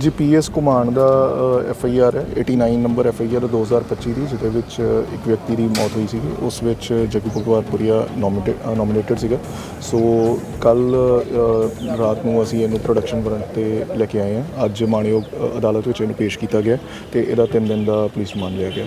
ਜੀ ਪੀਐਸ ਘੁਮਾਣ ਦਾ F I R ਹੈ 89 ਨੰਬਰ ਐਫ ਆਈ ਆਰ 2025 ਦੀ, ਜਿਹਦੇ ਵਿੱਚ ਇੱਕ ਵਿਅਕਤੀ ਦੀ ਮੌਤ ਹੋਈ ਸੀਗੀ। ਉਸ ਵਿੱਚ ਜੱਗੂ ਭਗਵਾਨਪੁਰੀਆ ਨੋਮੀਨੇਟਡ ਸੀਗਾ। ਸੋ ਕੱਲ ਰਾਤ ਨੂੰ ਅਸੀਂ ਇਹਨੂੰ ਪ੍ਰੋਡਕਸ਼ਨ ਵਾਰੰਟ ਤੇ ਲੈ ਕੇ ਆਏ ਹਾਂ। ਅੱਜ ਮਾਣਯੋਗ ਅਦਾਲਤ ਵਿੱਚ ਇਹਨੂੰ ਪੇਸ਼ ਕੀਤਾ ਗਿਆ ਤੇ ਇਹਦਾ 3 ਦਿਨ ਦਾ ਪੁਲਿਸ ਮਾਨ ਲਿਆ ਗਿਆ